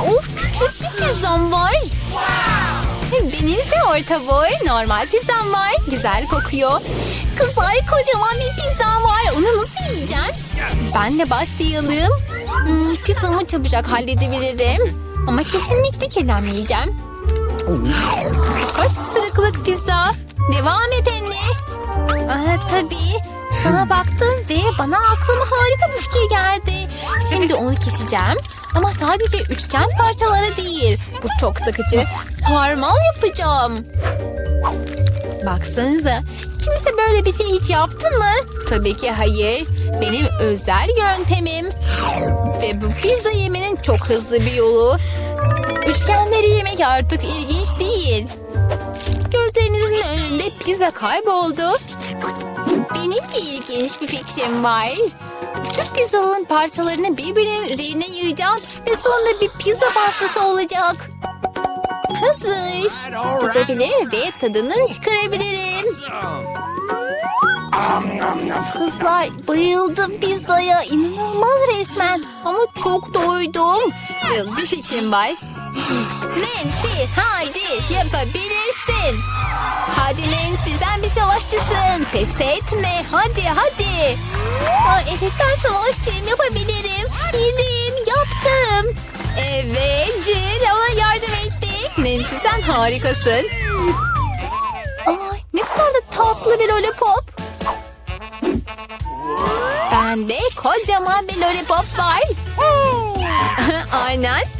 Of küçük bir pizzam var. Benimse orta boy normal pizzam var. Güzel kokuyor. Kızlar kocaman bir pizzam var. Onu nasıl yiyeceğim? Benle başlayalım. Hmm, pizzamı çabucak halledebilirim. Ama kesinlikle kirlenmeyeceğim. Hoş sırıklık pizza. Devam et anne. Aa, tabii. Sana baktım ve bana aklıma harika bir fikir geldi. Şimdi onu keseceğim. Ama sadece üçgen parçalara değil. Bu çok sıkıcı. Sarmal yapacağım. Baksanıza. Kimse böyle bir şey hiç yaptı mı? Tabii ki hayır. Benim özel yöntemim. Ve bu pizza yemenin çok hızlı bir yolu. Üçgenleri yemek artık ilginç değil. Gözlerinizin önünde pizza kayboldu. Benim de ilginç bir fikrim var. Tüm pizzaların parçalarını birbirinin üzerine yığacağım ve sonra bir pizza pastası olacak. Hazır. Tutabilir ve tadını çıkarabilirim. Kızlar bayıldım pizzaya. İnanılmaz resmen. Ama çok doydum. Canım bir fikrim var. Nancy hadi yapabilirsin. Hadi Nancy sen bir savaşçısın. Pes etme hadi hadi. Aa, evet ben savaşçıyım yapabilirim. Yedim yaptım. Evet Jill ona yardım ettik. Nancy sen harikasın. Ay, ne kadar da tatlı bir lollipop. Bende kocaman bir lollipop var. Aynen.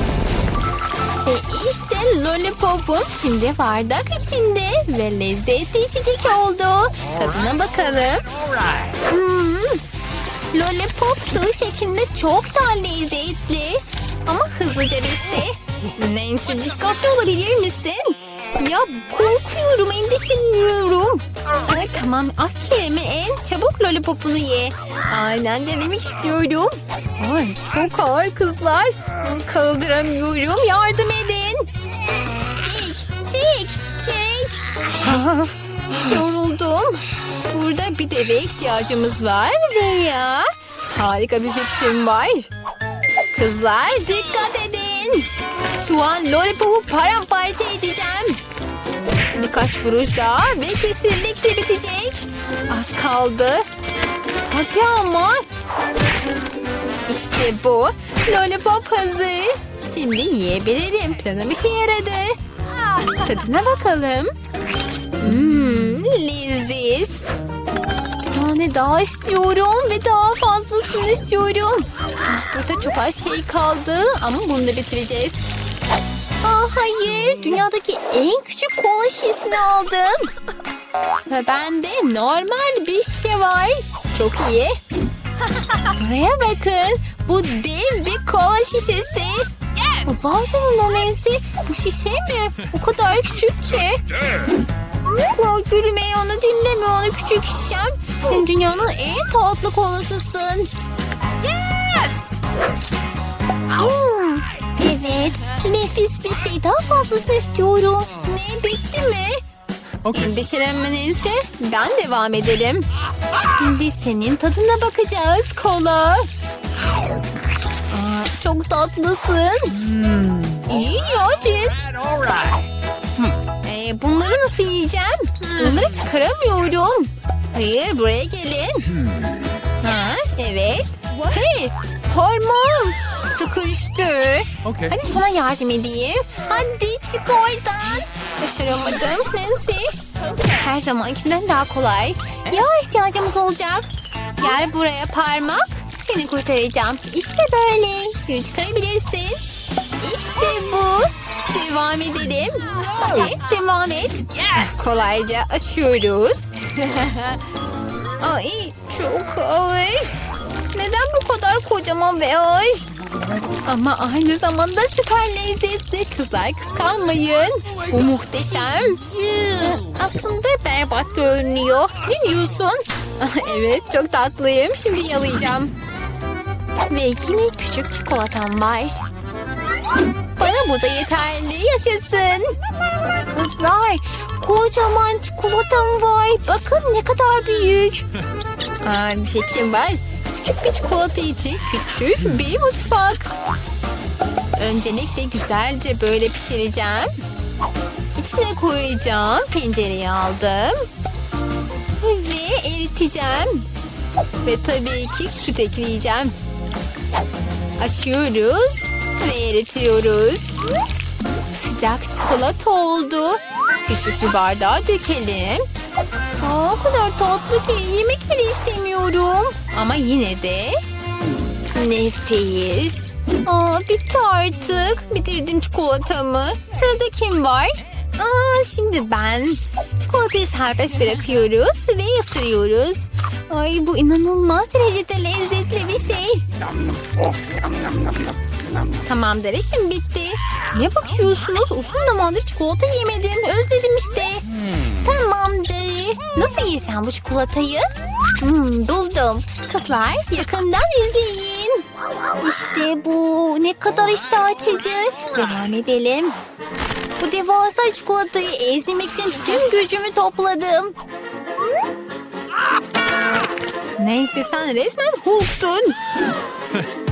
Ve işte lollipopum şimdi bardak içinde ve lezzetli içecek oldu. Tadına bakalım. Hmm, lollipop sıvı şeklinde çok daha lezzetli. Ama hızlıca bitti. Nancy dikkatli olabilir misin? Ya korkuyorum, endişeleniyorum. Evet, tamam az kelime en çabuk lollipopunu ye. Aynen denemek istiyorum. Ay çok ağır kızlar. Kaldıramıyorum yardım edin. Çek çek çek. Yoruldum. Burada bir deve ihtiyacımız var veya harika bir fikrim var. Kızlar dikkat edin. Şu an lollipopu paramparça edeceğim. Birkaç vuruş daha ve kesinlikle bitecek. Az kaldı. Hadi ama. İşte bu. Lollipop hazır. Şimdi yiyebilirim. Planım işe yaradı. Tadına bakalım. Hmm, leziz. Tane daha istiyorum ve daha fazlasını istiyorum. Burada çok az şey kaldı ama bunu da bitireceğiz. Aa, hayır, dünyadaki en küçük kola şişesini aldım. Ve bende normal bir şişe var. Çok iyi. Buraya bakın. Bu dev bir kola şişesi. Vay canına Nancy. Bu şişe mi? O kadar küçük ki. Ya gülmeyi onu dinleme onu küçük şişem. Sen dünyanın en tatlı kolasısın. Yes! Hmm, evet. Nefis bir şey. Daha fazlasını istiyorum. Ne bitti mi? Endişelenme Nancy. Ben devam edelim. Şimdi senin tadına bakacağız kola. Aa, çok tatlısın. İyi ya Jill. Ee, bunları nasıl yiyeceğim? Bunları çıkaramıyorum. Hayır buraya gelin. Ha, evet. Hey parmağım sıkıştı. Okay. Hadi sana yardım edeyim. Hadi çık oradan. başaramadım. Nancy. Her zamankinden daha kolay. Ya ihtiyacımız olacak. Gel buraya parmak. Seni kurtaracağım. İşte böyle. Şimdi çıkarabilirsin. İşte bu. Devam edelim. Evet devam et. Kolayca açıyoruz. Ay çok ağır. Neden bu kadar kocaman ve ağır? Ama aynı zamanda süper lezzetli. Kızlar kıskanmayın. Bu muhteşem. Aslında berbat görünüyor. Ne diyorsun? evet çok tatlıyım. Şimdi yalayacağım. Ve yine küçük çikolatam var. Bana bu da yeterli. Yaşasın. Kızlar kocaman çikolatam var. Bakın ne kadar büyük. Aa, bir fikrim var. Küçük bir çikolata için küçük bir mutfak. Öncelikle güzelce böyle pişireceğim. İçine koyacağım. Tencereye aldım. Ve eriteceğim. Ve tabii ki süt ekleyeceğim. Açıyoruz ve eritiyoruz. Sıcak çikolata oldu. Küçük bir bardağa dökelim. Aa, o kadar tatlı ki yemek bile istemiyorum. Ama yine de nefis. Aa, bitti artık. Bitirdim çikolatamı. Sırada kim var? Aa, şimdi ben. Çikolatayı serbest bırakıyoruz ve ısırıyoruz. Ay bu inanılmaz derecede lezzetli bir şey. Tamamdır işim bitti. Ne bakıyorsunuz? Uzun zamandır çikolata yemedim. Özledim işte. Tamamdır. Nasıl yesem bu çikolatayı? Hmm, buldum. Kızlar yakından izleyin. İşte bu. Ne kadar iştah açıcı. Devam edelim. Bu devasa çikolatayı ezmek için tüm gücümü topladım. Neyse sen resmen Hulk'sun.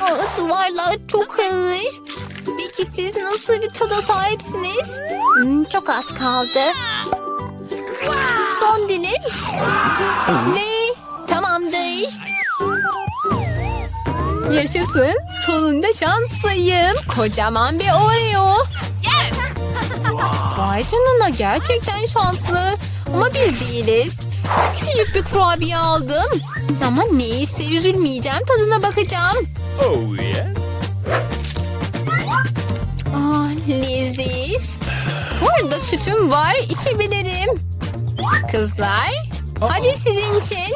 Aa, duvarlar çok ağır. Peki siz nasıl bir tada sahipsiniz? Hmm, çok az kaldı. Son dilim. Ne? Tamamdır. Yaşasın. Sonunda şanslıyım. Kocaman bir Oreo. Vay canına gerçekten şanslı. Ama biz değiliz. Küçücük bir kurabiye aldım. Ama neyse üzülmeyeceğim. Tadına bakacağım. Oh yeah. Aa, leziz. Bu arada sütüm var. içebilirim. Kızlar. Hadi sizin için.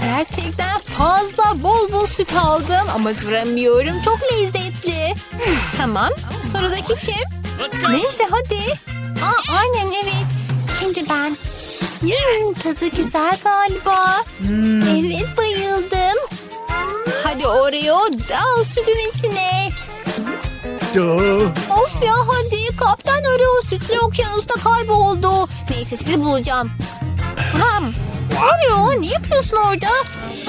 Gerçekten fazla bol bol süt aldım ama duramıyorum. Çok lezzetli. tamam. Sıradaki kim? Neyse hadi. Aa, aynen evet. Şimdi ben. Hmm, tadı güzel galiba. Evet bayıldım. Hadi Oreo dal sütün içine. Of ya hadi kaptan Oreo sütlü okyanusta kayboldu. Neyse sizi bulacağım. Ham. Oreo ne yapıyorsun orada?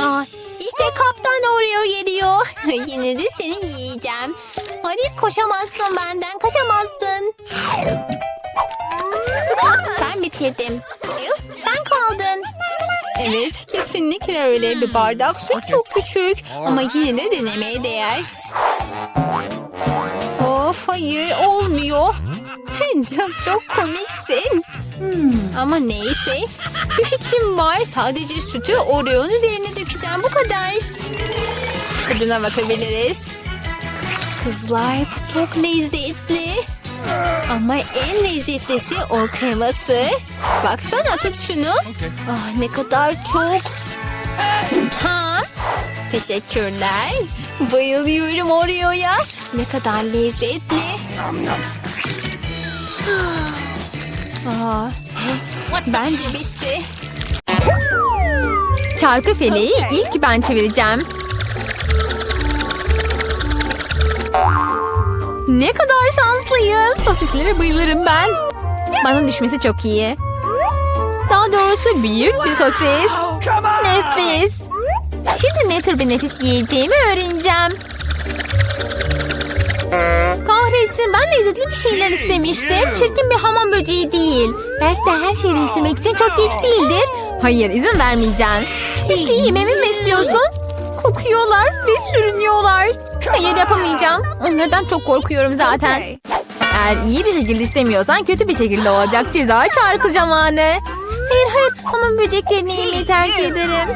Aa, işte kaptan Oreo geliyor. Yine de seni yiyeceğim. Hadi koşamazsın benden kaçamazsın. Ben bitirdim. Jill sen kaldın. Evet kesinlikle öyle bir bardak süt çok küçük ama yine de denemeye değer. Of hayır olmuyor. Çok, çok komiksin. Ama neyse. Bir fikrim var. Sadece sütü Oreo'nun üzerine dökeceğim. Bu kadar. Tadına bakabiliriz. Kızlar bu çok lezzetli. Ama en lezzetlisi o kreması. Baksana tut şunu. Ah ne kadar çok. Ha? Teşekkürler. Bayılıyorum Oreo'ya. Ne kadar lezzetli. Aa, bence bitti. Çarkı feleği ilk ben çevireceğim. Ne kadar şanslıyım. Sosislere bayılırım ben. Bana düşmesi çok iyi. Daha doğrusu büyük bir sosis. Nefis. Şimdi ne tür bir nefis yiyeceğimi öğreneceğim. Kahretsin ben lezzetli bir şeyler istemiştim. Çirkin bir hamam böceği değil. Belki de her şeyi değiştirmek için çok geç değildir. Hayır izin vermeyeceğim. Pisliği yememi mi istiyorsun? Kokuyorlar ve sürünüyorlar. Hayır yapamayacağım. Onlardan çok korkuyorum zaten. Eğer iyi bir şekilde istemiyorsan kötü bir şekilde olacak ceza çarkı zamanı. Hayır hayır hamam böceklerini yemeyi tercih ederim.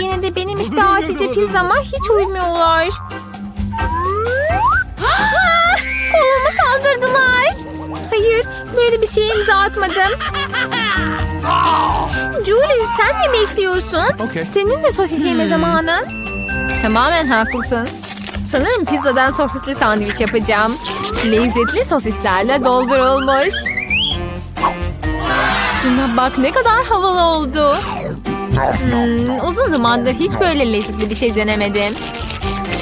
Yine de benim iştah açıcı pizzama hiç uymuyorlar. Ah, Koluma saldırdılar. Hayır böyle bir şeye imza atmadım. Julie sen ne bekliyorsun? Okey. Senin de sosis yeme zamanın. Tamamen haklısın. Sanırım pizzadan sosisli sandviç yapacağım. Lezzetli sosislerle doldurulmuş. Şuna bak ne kadar havalı oldu. Hmm, uzun zamandır hiç böyle lezzetli bir şey denemedim.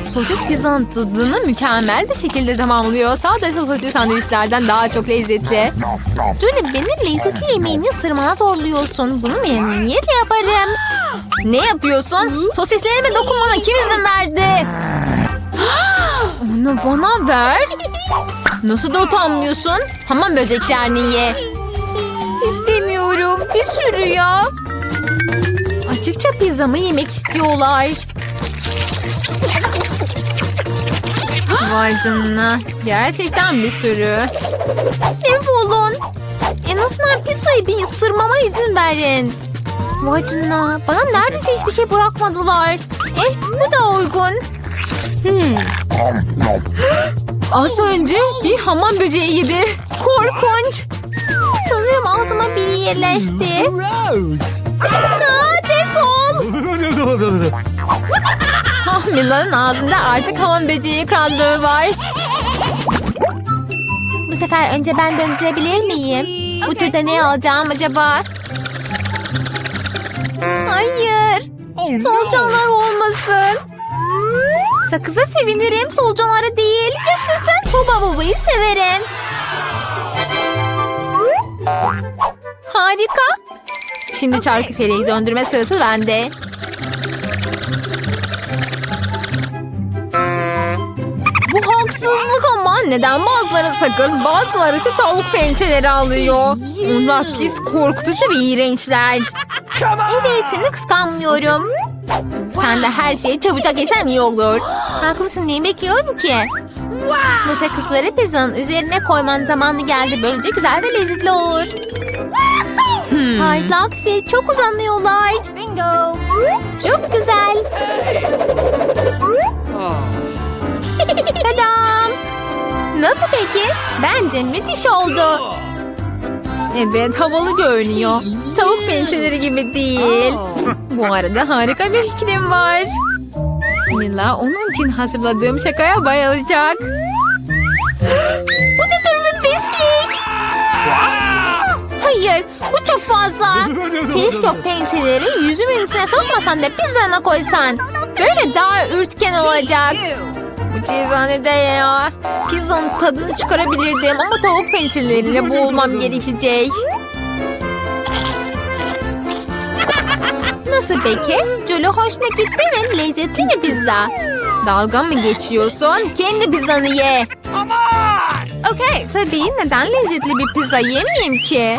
Sosis pizzanın tadını mükemmel bir şekilde tamamlıyor. Sadece sosisli sandviçlerden daha çok lezzetli. Julie beni lezzetli yemeğini ısırmana zorluyorsun. Bunu memnuniyetle yaparım. Ne yapıyorsun? Sosislerime dokunmana kim izin verdi? Onu bana ver. Nasıl da utanmıyorsun? Hamam böceklerini ye. İstemiyorum. Bir sürü ya. Açıkça pizzamı yemek istiyorlar. Vay canına. Gerçekten bir sürü. Defolun. En azından pizzayı bir ısırmama izin verin. Vay canına. Bana neredeyse hiçbir şey bırakmadılar. Eh bu da uygun. Az önce bir hamam böceği yedi. Korkunç. Sanırım ağzıma biri yerleşti. Aa, defol. Ah Mila'nın ağzında artık hamam böceği krallığı var. Bu sefer önce ben döndürebilir miyim? Bu turda ne alacağım acaba? Hayır. Oh no! Solucanlar olmasın. Sakıza sevinirim, solucanlara değil. Yaşasın. Huba bubayı severim. Harika. Şimdi çarkı feleği döndürme sırası bende. Bu haksızlık ama neden bazıları sakız bazıları ise tavuk pençeleri alıyor. Onlar pis korkutucu ve iğrençler. Evet seni kıskanmıyorum. Sen de her şeyi çabucak yesen iyi olur. Haklısın neyi bekliyorum ki? Bu sakızları pizzanın üzerine koyman zamanı geldi. Böylece güzel ve lezzetli olur. Parlak ve çok uzanıyorlar. Bingo. Çok güzel. Tadam. Nasıl peki? Bence müthiş oldu. Evet havalı görünüyor. Tavuk pençeleri gibi değil. Bu arada harika bir fikrim var. Mila onun için hazırladığım şakaya bayılacak. Bu ne tür bir pislik? Hayır bu çok fazla. Keşke o pençeleri yüzümün içine sokmasan da pizzana koysan. Böyle daha ürtken olacak. Bu cezanede ya. Pizzanın tadını çıkarabilirdim ama tavuk pençeleriyle boğulmam gerekecek. Nasıl peki? Jolly hoşuna gitti mi? Lezzetli mi pizza? Dalga mı geçiyorsun? Kendi pizzanı ye. Okey. Tabii neden lezzetli bir pizza yemeyeyim ki?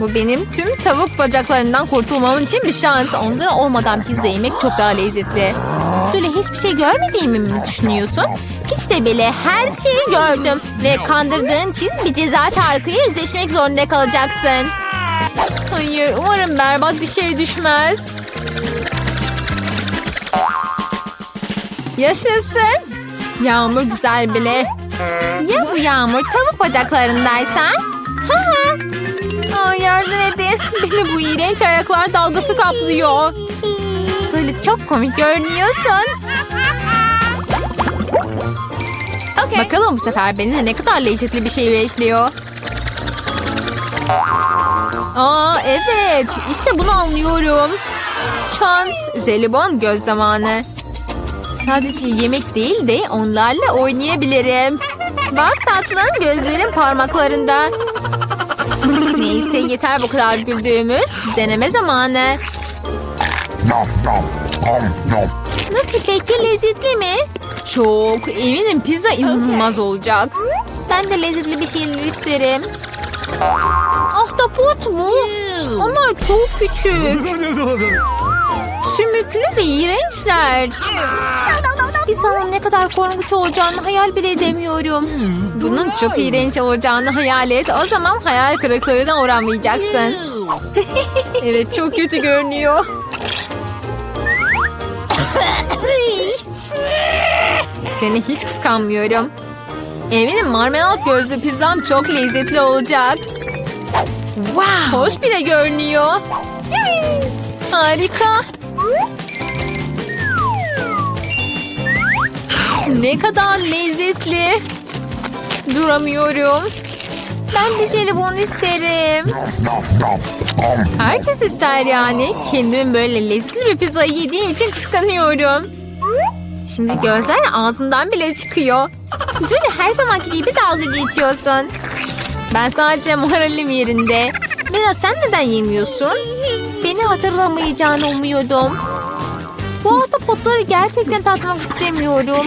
Bu benim tüm tavuk bacaklarından kurtulmam için bir şans. Onları olmadan pizza yemek çok daha lezzetli. Böyle hiçbir şey görmediğimi mi düşünüyorsun? Hiç de bile her şeyi gördüm. Ve kandırdığın için bir ceza çarkıyla yüzleşmek zorunda kalacaksın. Hayır umarım berbat bir şey düşmez. Yaşasın. Yağmur güzel bile. Ya bu yağmur tavuk bacaklarındaysa? Ha ha Beni bu iğrenç ayaklar dalgası kaplıyor. Böyle çok komik görünüyorsun. Bakalım bu sefer beni ne kadar lezzetli bir şey bekliyor. Aa evet işte bunu anlıyorum. Şans, jelibon göz zamanı. Sadece yemek değil de onlarla oynayabilirim. Bak tatlım gözlerim parmaklarında. Neyse yeter bu kadar güldüğümüz. Deneme zamanı. Nasıl peki lezzetli mi? Çok eminim pizza inanılmaz olacak. Ben de lezzetli bir şeyler isterim. Ahtapot mu? Onlar çok küçük. Sümüklü ve iğrençler. Pizzanın ne kadar korkunç olacağını hayal bile edemiyorum. Bunun çok iğrenç olacağını hayal et. O zaman hayal kırıklığına uğramayacaksın. evet çok kötü görünüyor. Seni hiç kıskanmıyorum. Eminim marmelat gözlü pizzam çok lezzetli olacak. Wow. Hoş bile görünüyor. Harika. Ne kadar lezzetli. Duramıyorum. Ben de jelibon isterim. Herkes ister yani. Kendim böyle lezzetli bir pizza yediğim için kıskanıyorum. Şimdi gözler ağzından bile çıkıyor. Julie her zamanki gibi dalga geçiyorsun. Ben sadece moralim yerinde. Mira sen neden yemiyorsun? Beni hatırlamayacağını umuyordum. Bu ahtapotları gerçekten tatmak istemiyorum.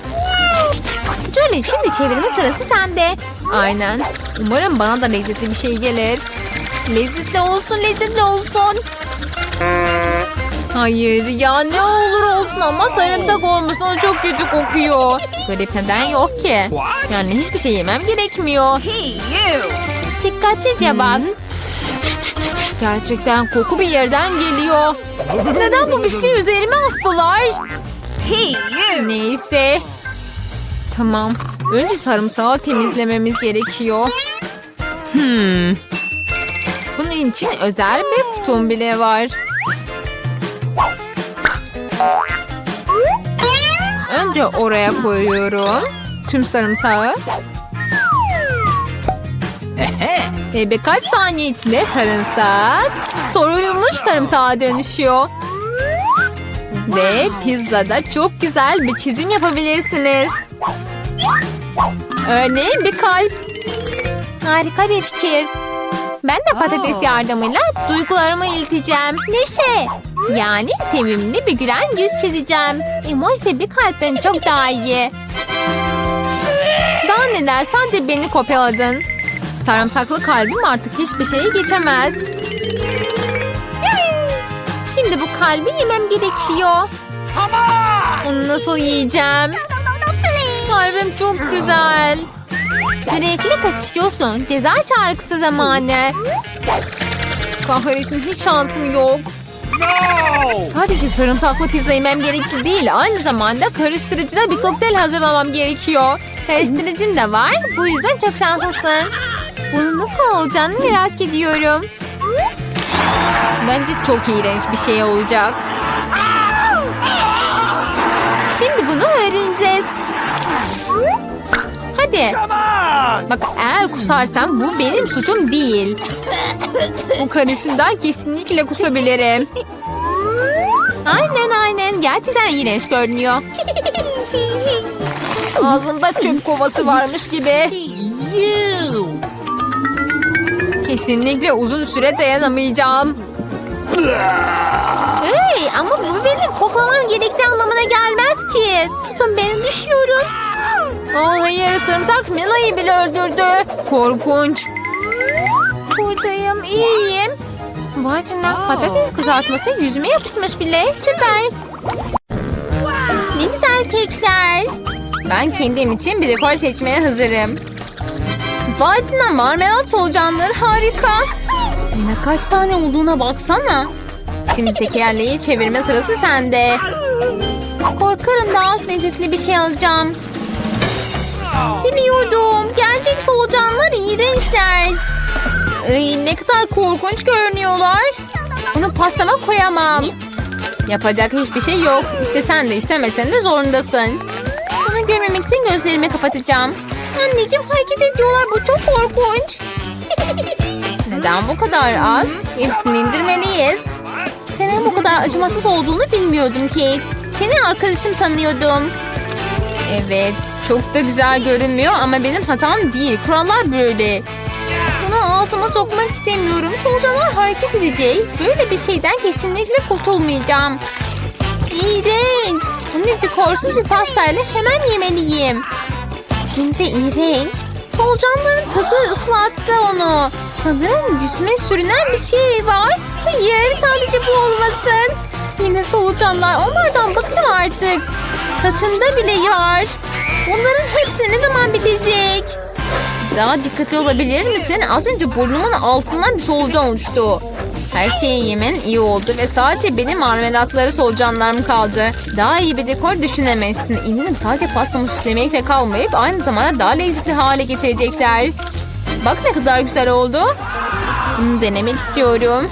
Jolie şimdi çevirme sırası sende. Aynen. Umarım bana da lezzetli bir şey gelir. Lezzetli olsun, lezzetli olsun. Hayır ya ne olur olsun ama sarımsak olmasın o çok kötü kokuyor. Garip neden yok ki? Yani hiçbir şey yemem gerekmiyor. Dikkatlice bak. Gerçekten koku bir yerden geliyor. Neden bu bisküvi üzerime astılar? Neyse. Tamam. Önce sarımsağı temizlememiz gerekiyor. Hmm. Bunun için özel bir kutum bile var. Önce oraya koyuyorum. Tüm sarımsağı. Ve birkaç saniye içinde sarımsak soyulmuş sarımsağa dönüşüyor. Ve pizzada çok güzel bir çizim yapabilirsiniz. Örneğin bir kalp. Harika bir fikir. Ben de patates yardımıyla duygularımı ileteceğim. Neşe. Yani sevimli bir gülen yüz çizeceğim. Emoji bir kalpten çok daha iyi. Daha neler sadece beni kopyaladın. Sarımsaklı kalbim artık hiçbir şeye geçemez. Şimdi bu kalbi yemem gerekiyor. Onu nasıl yiyeceğim? Kalbim çok güzel. Sürekli kaçıyorsun. Ceza çağrısı zamanı. Kahretsin hiç şansım yok. No. Sadece sarımsaklı pizza yemem gerekli değil. Aynı zamanda karıştırıcıda bir kokteyl hazırlamam gerekiyor. Karıştırıcım da var. Bu yüzden çok şanslısın. Bunun nasıl olacağını merak ediyorum. Bence çok iğrenç bir şey olacak. Şimdi bunu öğreneceğiz. Hadi. Bak eğer kusarsam bu benim suçum değil. Bu karışımdan kesinlikle kusabilirim. Aynen aynen. Gerçekten iğrenç görünüyor. Ağzında çöp kovası varmış gibi. Kesinlikle uzun süre dayanamayacağım. Hey, ama bu benim koklamam gerektiği anlamına gelmez ki. Tutun beni düşüyorum. Oh, hayır sarımsak Mila'yı bile öldürdü. Korkunç. Buradayım iyiyim. Vay canına patates kızartması yüzüme yapışmış bile. Süper. Ne güzel kekler. Ben kendim için bir dekor seçmeye hazırım. Vay canına marmelat solucanları harika. Ne kaç tane olduğuna baksana. Şimdi tekerleği çevirme sırası sende. Korkarım daha az lezzetli bir şey alacağım. Biliyordum. Gerçek solucanlar iğrençler. Ay, ne kadar korkunç görünüyorlar. Bunu pastama koyamam. Yapacak hiçbir şey yok. İstesen de istemesen de zorundasın. Bunu görmemek için gözlerimi kapatacağım. Anneciğim hareket ediyorlar. Bu çok korkunç. Neden bu kadar az? Hepsini indirmeliyiz. Senin bu kadar acımasız olduğunu bilmiyordum Kate. Seni arkadaşım sanıyordum. Evet, çok da güzel görünmüyor ama benim hatam değil. Kurallar böyle. Bunu ağzıma sokmak istemiyorum. Solucanlar hareket edecek. Böyle bir şeyden kesinlikle kurtulmayacağım. İğrenç. Bunu dekorsuz bir pastayla hemen yemeliyim. Şimdi iğrenç. Solucanların tadı ıslattı onu. Sanırım yüzüme sürünen bir şey var. Hayır sadece bu olmasın. Yine solucanlar onlardan bıktım artık. Saçında bile var. Bunların hepsi ne zaman bitecek? Daha dikkatli olabilir misin? Az önce burnumun altından bir solucan uçtu. Her şeyi yemen iyi oldu ve sadece benim marmelatları solucanlarım kaldı. Daha iyi bir dekor düşünemezsin. Eminim sadece pastamı süslemekle kalmayıp aynı zamanda daha lezzetli hale getirecekler. Bak ne kadar güzel oldu. Bunu denemek istiyorum.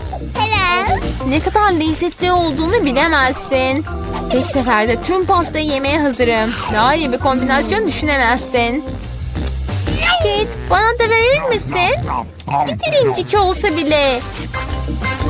Ne kadar lezzetli olduğunu bilemezsin. Tek seferde tüm pastayı yemeye hazırım. Daha iyi bir kombinasyon düşünemezsin. Kate bana da verir misin? Bir dirincik olsa bile.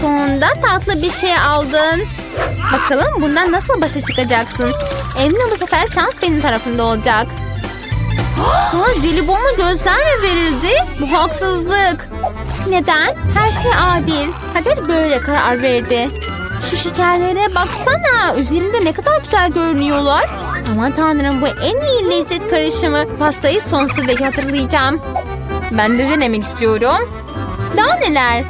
Sonunda tatlı bir şey aldın. Bakalım bundan nasıl başa çıkacaksın? Eminim bu sefer şans benim tarafında olacak. Sana jelibonla gözler mi verildi? Bu haksızlık. Neden? Her şey adil. Kader böyle karar verdi. Şu şekerlere baksana. Üzerinde ne kadar güzel görünüyorlar. Aman tanrım bu en iyi lezzet karışımı. Pastayı sonsuza dek hatırlayacağım. Ben de denemek istiyorum. Daha neler?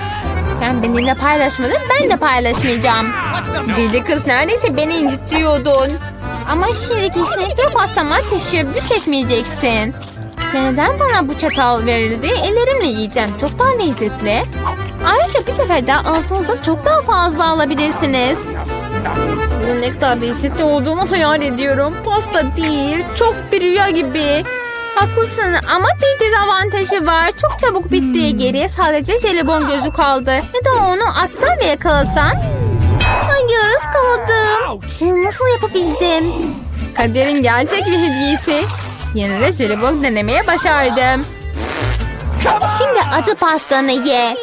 Sen benimle paylaşmadın, ben de paylaşmayacağım. Deli kız neredeyse beni incitiyordun. Ama şimdi kesinlikle pastama teşebbüs etmeyeceksin. Neden bana bu çatal verildi? Ellerimle yiyeceğim. Çok daha lezzetli. Ayrıca bir seferde ağzınızda çok daha fazla alabilirsiniz. Ne kadar lezzetli olduğunu hayal ediyorum. Pasta değil, çok bir rüya gibi. Haklısın ama bir dezavantajı var. Çok çabuk bitti. Geriye sadece jelibon gözü kaldı. Ya da onu atsam ve yakalasam? Hayır ıskaladım. Nasıl yapabildim? Kaderin gerçek bir hediyesi. Yine de jelibon denemeye başardım. Şimdi acı pastanı ye.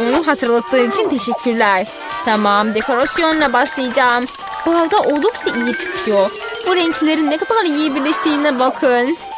Onu hatırlattığın için teşekkürler. Tamam, dekorasyonla başlayacağım. Bu arada oldukça iyi çıkıyor. Bu renklerin ne kadar iyi birleştiğine bakın.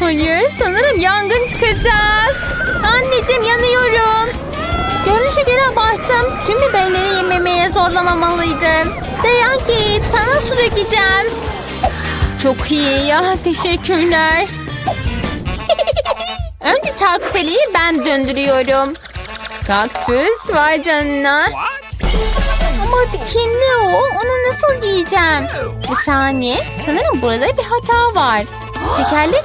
Hayır, sanırım yangın çıkacak. Anneciğim yanıyorum. Görünüşe göre abarttım. Tüm biberleri yememeye zorlamamalıydım. Dayan sana su dökeceğim. Çok iyi ya, teşekkürler. Önce çarkıfeleyi ben döndürüyorum. Kaktüs, vay canına. Ama dikenli o. Onu nasıl yiyeceğim? Bir saniye. Sanırım burada bir hata var. Tekerlek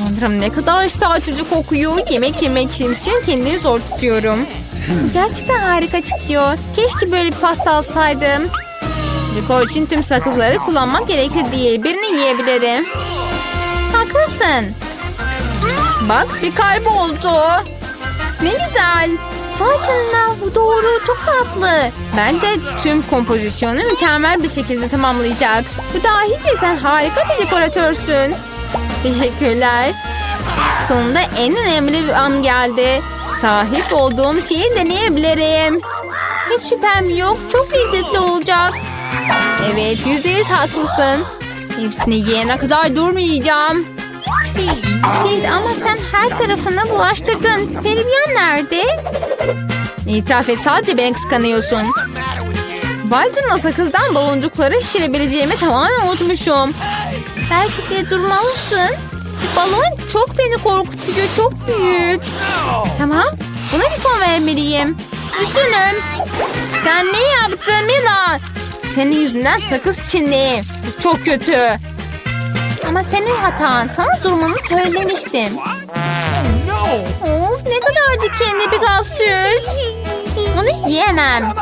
Tanrım ne kadar iştah açıcı kokuyor. Yemek yemek için kendimi zor tutuyorum. Gerçekten harika çıkıyor. Keşke böyle bir pasta alsaydım. Dekor için tüm sakızları kullanmak gerekli değil. Birini yiyebilirim. Haklısın. Bak bir kalp oldu. Ne güzel. Vay bu doğru çok tatlı. Bence tüm kompozisyonu mükemmel bir şekilde tamamlayacak. Bu dahi sen harika bir dekoratörsün. Teşekkürler. Sonunda en önemli bir an geldi. Sahip olduğum şeyi deneyebilirim. Hiç şüphem yok çok lezzetli olacak. Evet yüzde yüz haklısın. Hepsini yiyene kadar durmayacağım. Kate ama sen her tarafına bulaştırdın. Feribyan nerede? İtiraf et sadece beni kıskanıyorsun. Canına sakızdan baloncukları şişirebileceğimi tamamen unutmuşum. Belki de durmalısın. Balon çok beni korkutuyor. Çok büyük. Tamam. Buna bir son vermeliyim. Üzgünüm. Sen ne yaptın Mila? Senin yüzünden sakız. Bu çok kötü. Ama senin hatan. Sana durmanı söylemiştim. Of ne kadar dikenli bir kaktüs. Bunu yiyemem.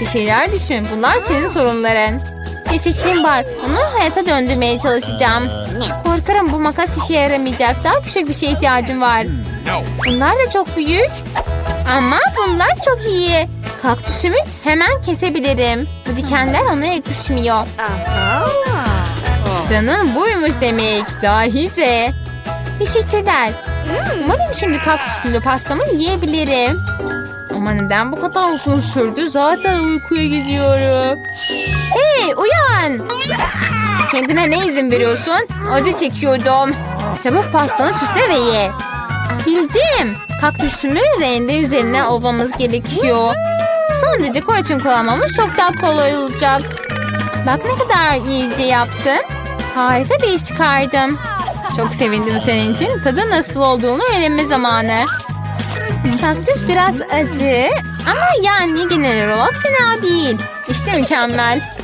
Bir şeyler düşün. Bunlar senin sorunların. Bir fikrim var. Onu hayata döndürmeye çalışacağım. Korkarım bu makas işe yaramayacak. Daha küçük bir şeye ihtiyacım var. Bunlar da çok büyük. Ama bunlar çok iyi. Kaktüsümü hemen kesebilirim. Bu dikenler ona yakışmıyor. Planın buymuş demek. Dahice. Teşekkürler. Umarım şimdi kaktüslü pastamı yiyebilirim. Ama neden bu kadar uzun sürdü? Zaten uykuya gidiyorum. Hey uyan. Kendine ne izin veriyorsun? Acı çekiyordum. Çabuk pastanı süsle ve ye. Bildim. Kaktüsümü rende üzerine ovamız gerekiyor. Sonra dekor için kullanmamız çok daha kolay olacak. Bak ne kadar iyice yaptım. Harika bir iş çıkardım. Çok sevindim senin için. Tadı nasıl olduğunu öğrenme zamanı. Kaktüs biraz acı ama yani genel olarak fena değil. İşte mükemmel.